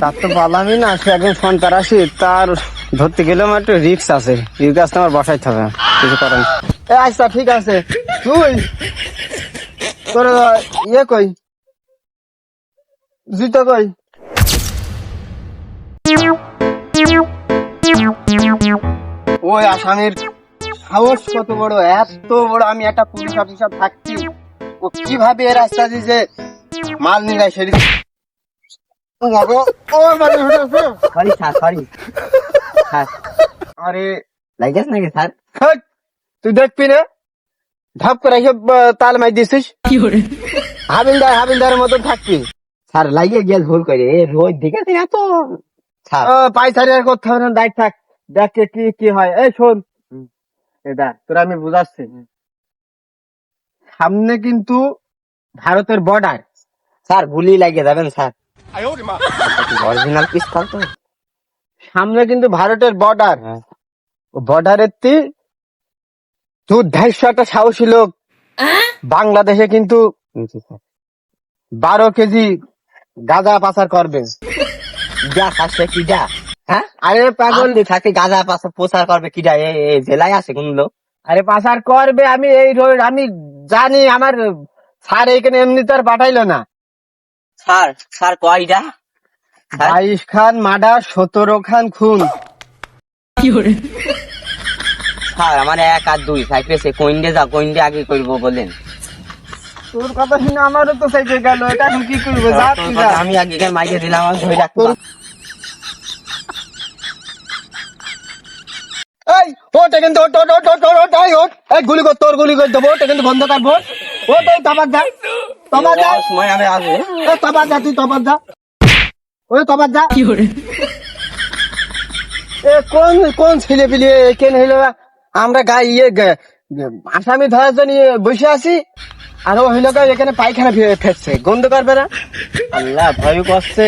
তার তো না, সে একজন তার ধরতে একটু রিক্স আছে। রিক্স আসতে আমার বসাইতে হবে, কিছু করেন আচ্ছা ঠিক আছে। তুই, তোর ইয়ে কই? কই? ওই আসামির সাহস কত বড়, এত বড়, আমি একটা পুলিশ অফিসার থাকছি। ও কীভাবে এ রাস্তা দিয়ে মাল নিয়ে যায় ও বাবা, ও মানে উঠেছে। সরি স্যার সরি স্যার আরে লাগেছ নাকি স্যার হেট, তুই দেখবি না? ধাপ করে এসে আহ, তাল মাই দিছিস? হাবিলদার হাবিলদারের মতন থাকবি। স্যার লাগিয়ে গেল ভুল করে। এ রোজ দেখেছি না তো। স্যার ও, পাইসারি আর করতে হবে না দায়িত্ব থাক। দেখ কি কি হয়। এই শোন। এটা তোরা আমি বুঝাচ্ছি। সামনে কিন্তু ভারতের বর্ডার স্যার ভুলই লাগিয়ে যাবেন স্যার অরিজিনাল পিস্তল তো। সামনে কিন্তু ভারতের বর্ডার। বর্ডারের তি দুর্ধাইশ একটা সাহসী লোক। বাংলাদেশে কিন্তু বারো কেজি গাঁজা পাচার করবে। যা খাচ্ছে কি যা। হ্যাঁ? আরে পাগল। থাকে গাঁজা পাশে প্রচার করবে কি যা? এ- এ জেলায় আছে কোন লোক? আরে পাচার করবে আমি এই রোড আমি জানি আমার স্যার এখানে এমনি তো আর পাঠাইলো না। স্যার স্যার কয়টা বাইশ খান মার্ডার সতেরো খান খুন স্যার আমার এক আর দুই কোইন্ডে যা কোইন্ডে আগে করব বলেন তোর কথা শুনে আমারও তো সাইকেল গেল এটা এখন কি করব যা তুই যা। আমি আগে মাইকে দিলাম আমি ধরে রাখব এই ওটা কিন্তু ওট ওট ওট ওট ওট ওট এই ওট এই গুলি কর তোর গুলি করে দেবো ওটা কিন্তু বন্ধ করব ও তো তবার যা। তবার যা। সময় আমি আসব। এ তবার যা তুই তবার যা। ওই তবার যা। এ কোন কোন ছেলে পিলে কেন হইল? আমরা গাই ইয়ে আসামি ধরার জন্য বসে আছি। আর ও হইল গা এখানে পায়খানা ফেলছে গন্ধ করবে না? আল্লাহ ভয় করছে।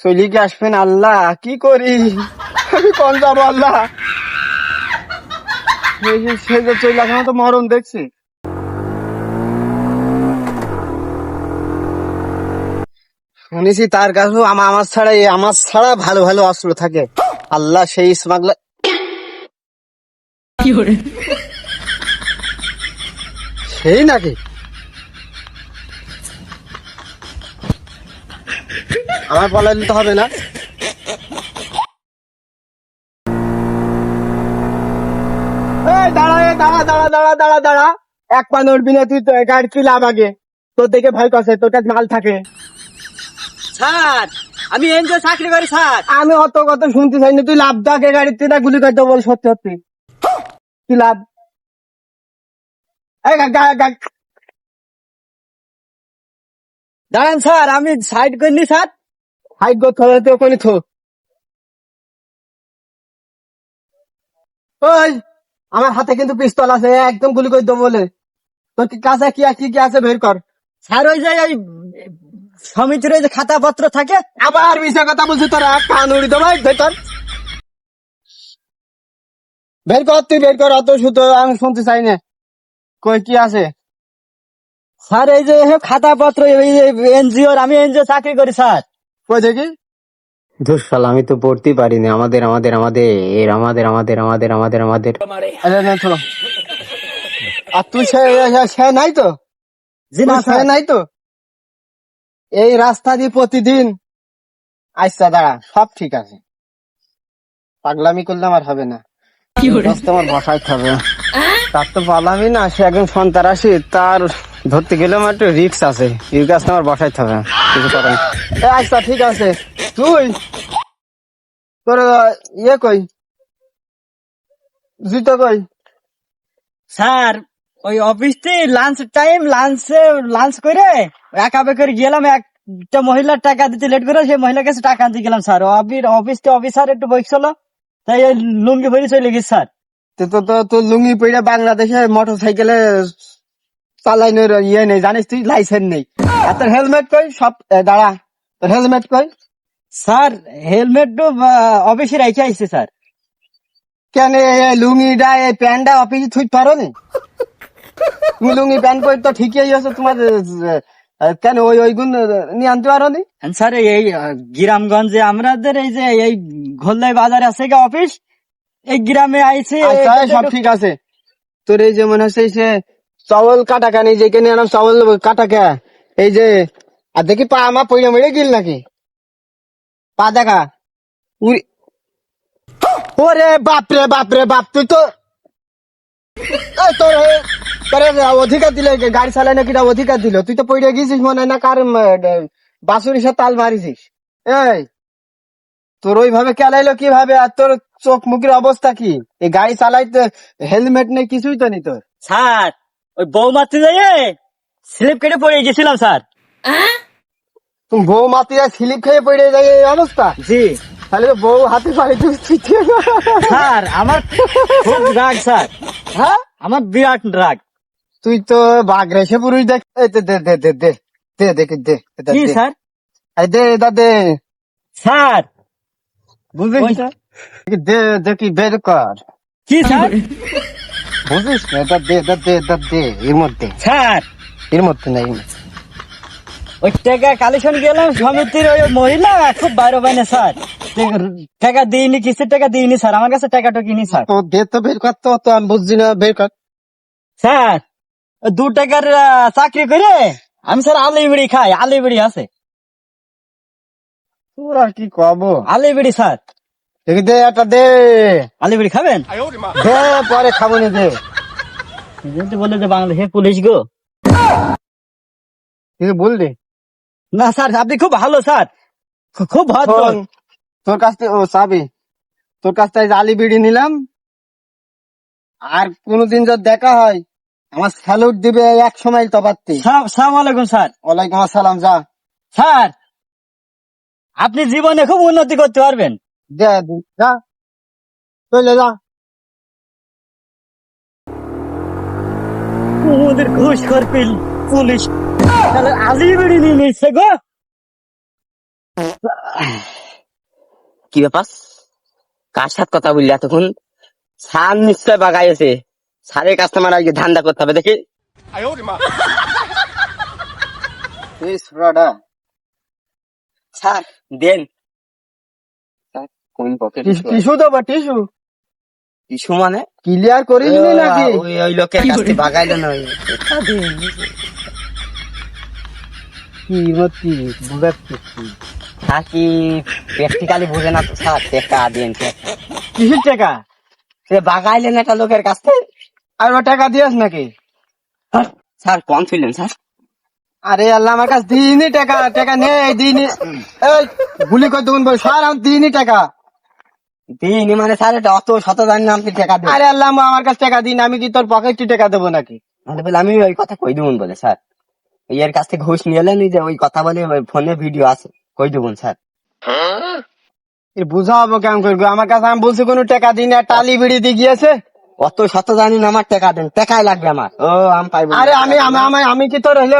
চলিকে আসবেন আল্লাহ? কি করি? আমি কোন যাব আল্লাহ। সে যে চলে এখন তো মরণ দেখছি। শুনেছি তার কাছেও আমা- আমার ছাড়া আমার ছাড়া ভালো ভালো অস্ত্র থাকে। আল্লাহ সেই স্মাগলার সেই নাকি? আমার পলাইলে তো হবে না। দাঁড়া দাঁড়া দাঁড়া দাঁড়া দাঁড়া দাঁড়া। এক পা নড়বি না তুই তো গাড়ি তুই লাভ আগে? তোর দেখে ভয় করছে তোর কাছে মাল থাকে। স্যার আমি এনজিও চাকরি করি স্যার। আমি অত কথা শুনতে চাই না তুই লাভ দাকে তুই না গুলি বল সত্যি সত্যি। কি লাভ। দাঁড়ান স্যার আমি সাইড স্যার। করতে হবে তুই ওখানে থো ওই আমার হাতে কিন্তু পিস্তল আছে একদম গুলি করে দেবো বলে। তোর কি কাছে কি কি কি আছে বের কর। স্যার ওই যে ওই সমিতির যে খাতা পত্র থাকে আবার মিশা কথা বলছি তোরা কান উড়ি দেবো বের কর বের কর তুই বের কর অত শুধু আমি শুনতে চাই না। কই কি আছে? স্যার এই যে খাতা পত্র এনজিওর আমি এনজিও চাকরি করি স্যার। কই দেখি? দুঃসাল আমি তো পড়তেই পারিনি আমাদের আমাদের আমাদের আমাদের আমাদের আমাদের আমাদের আমাদের। আরে তুই সে নাই তো? জি না সে নাই তো? এই রাস্তা দিয়ে প্রতিদিন আচ্ছা দাঁড়া সব ঠিক আছে। পাগলামি করলে আমার হবে না। রাস্তা আমার বসাইতে হবে। তার তো পালামি না সে একজন সন্ত্রাসী তার ধরতে গেলেও আমার একটু রিক্স আছে। রিক্স আসতে আমার বসাইতে হবে। কিছু করেন এ আচ্ছা ঠিক আছে। তুই? তোর ইয়ে কই? জুতো কই? স্যার ওই অফিসে লাঞ্চ টাইম লাঞ্চে লাঞ্চ করে একা করে গেলাম একটা মহিলার টাকা দিতে লেট করে সেই মহিলার কাছে টাকা আনতে গেলাম স্যার অফিস অফিসটা অফিসার একটু বসছিল তাই লুঙ্গি পরে চলে গেছে স্যার তো তো তো তো লুঙ্গি পইরা বাংলাদেশে মোটর সাইকেলে চালাইনের ইয়ে নেই জানিস তুই? লাইসেন্স নেই। আর তোর হেলমেট কই? সব দাঁড়া। তোর হেলমেট কই? স্যার হেলমেট তো অফিসে রেখে আইছে স্যার কেন লুঙ্গিটা এই প্যান্টটা অফিসে থুই পারো নি লুঙ্গি প্যান্ট পরে তো ঠিকই আছে তোমার কেন ওই ওই গুণ নিয়ে আনতে পারো নি? স্যার এই গ্রামগঞ্জে আমাদের এই যে এই ঘোল্লাই বাজার আছে গা অফিস এই গ্রামে আইছে আচ্ছা সব ঠিক আছে। তোর এই যে মনে হচ্ছে যে চাউল কাটা কেন এই যে এখানে আনাম চাউল কাটা কে এই যে আর দেখি পা আমার পইয়া মেরে গিল নাকি? পা দেখা। উই ওরে বাপরে বাপরে বাপ তুই তো তোর তোর অধিকার দিলে গাড়ি চালাই না কিনা অধিকার দিল? তুই তো পড়ে গেছিস মনে হয় না কার বাসুরির সাথে তাল মারিছিস। এই তোর ওইভাবে কেলাইলো কীভাবে? আর তোর চোখ মুখের অবস্থা কি? এই গাড়ি চালাইতে হেলমেট নেই কিছুই তো নি তোর। স্যার ওই বউ মারতে যাইয়ে স্লিপ কেটে পড়ে গেছিলাম স্যার। তুমি বউ মাতিরা স্লিপ খেয়ে পড়ে যায় এই অবস্থা? জি। তাহলে তো বউ হাতে পাড়ি তুই। স্যার আমার খুব রাগ স্যার। হ্যাঁ? আমার বিরাট রাগ। তুই তো বাঘ রেসে পুরুষ দেখ। দে দে দে দে দে দে দে কি স্যার? দে এটা দে। স্যার! ওইটা? দে দেখি বের কর। কি স্যার? বুঝিস? না? এটা দে এটা দে এটা দে এর মধ্যে। স্যার! এর মধ্যে নাই ওই টাকা কালেকশন গেলাম সমিতির ওই মহিলা খুব বাইরে বাইনে স্যার। টাকা দিইনি কিসের টাকা দিইনি স্যার? আমার কাছে টাকাটা কিনি স্যার। তো দে তো বের কর তো তো আমি বুঝছি না বের কর। স্যার! দু টাকার চাকরি করে আমি স্যার আলি বিড়ি খাই আলি বিড়ি আছে। তোর আর কি কব? আলি বিড়ি স্যার। দেখি দে একটা দে। আলি বিড়ি খাবেন? দে পরে খাব নি দে। যেহেতু বলে যে বাংলাদেশের পুলিশ গো। কিছু বললি? না স্যার আপনি খুব ভালো স্যার। খুব শোন, তোর কাছ থেকে ও সাবি তোর কাছ থেকে আলি বিড়ি নিলাম আর কোনদিন যদি দেখা হয় আমার স্যালুট দিবে এক সময় তফাতে সালাম সালাম আলাইকুম স্যার। ওয়ালাইকুম আসসালাম যা। স্যার আপনি জীবনে খুব উন্নতি করতে পারবেন। দে দে, যা। চলে যা। ওদের ঘুষ করপিল পুলিশ। তাহলে আলি বিড়ি নিয়ে নিচ্ছে গো। কি ব্যাপার? কার সাথে কথা বললি এতক্ষণ? সার নিশ্চয় বাগাইছে। সারের কাস্টমার আজকে ধান্দা করতে হবে দেখি। স্যার দেন। স্যার, কোন পকেট টিসু দেবো টিসু কিছু মানে? ক্লিয়ার করিস নাকি? ওই লোকের কাছ থেকে বাগাইলো না ওই। কি মতি বুঝাচ্ছিস কি? স্যার প্র্যাকটিক্যালি বুঝে না তো স্যার টেকা দেন। টেকা। কিসের টাকা? সে বাগাইলেন একটা লোকের কাছ থেকে? আর ও টাকা দিয়াস নাকি? স্যার কম ছিলেন স্যার। আরে আল্লাহ আমার কাছে দিইনি টাকা টাকা নেই দিইনি। এই গুলি করে বল স্যার আমি দিইনি টাকা। দিইনি মানে স্যার এটা অত শত জানি না আপনি টাকা আরে আল্লাহ আমার কাছে টাকা দিন আমি কি তোর পকেটে টাকা দেবো নাকি? মানে বলে আমি ওই কথা কই দেবুন বলে স্যার। এই এর কাছ থেকে ঘুষ নিয়ে এলেন যে ওই কথা বলে ওই ফোনে ভিডিও আছে কই দেবুন স্যার। বুঝাবো কেমন করব আমার কাছে আমি বলছি কোনো টাকা দিন আর টালি বিড়ি দিয়ে গিয়েছে। অত শত জানি না আমার টাকা দেন টাকাই লাগবে আমার। ও আম পাইবো না। আরে আমি আমি আমি- আমি কি তোর হলে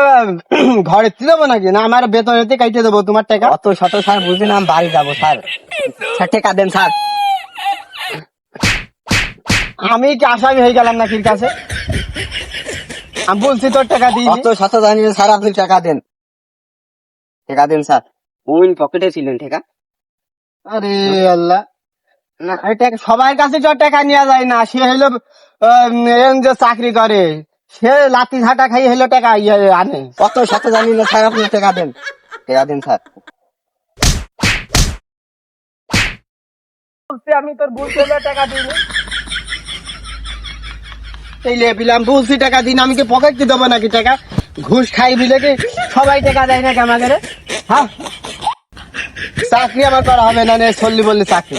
ঘরে দেবো নাকি? না আমার বেতন হতে কাইটে দেবো তোমার টাকা? অত শত স্যার বুঝি না আমি বাড়ি যাব স্যার। স্যার টাকা দেন স্যার। আমি কি আসামি হয়ে গেলাম নাকি এর কাছে? আমি বলছি তোর টাকা দিই। অত শত জানি না স্যার আপনি টাকা দেন। টাকা দেন স্যার। উইন পকেটে ছিলেন টাকা। আরে আল্লাহ। না সবার কাছে তো টাকা নেওয়া যায় না সে হলো যে চাকরি করে সে লাতি ঝাঁটা খাই হলো টাকা ইয়ে আনে। অত শত জানি না স্যার আপনি টাকা দেন। টাকা দেন স্যার। আমি তোর হলো টাকা দিই এই লে বিলাম বলছি টাকা দিন আমি কি পকেট কি দেবো নাকি টাকা? ঘুষ খাই বিলে কি সবাই টাকা দেয় নাকি আমাকে রে? হ্যাঁ? চাকরি আমার করা হবে না নে চললি বললি চাকরি।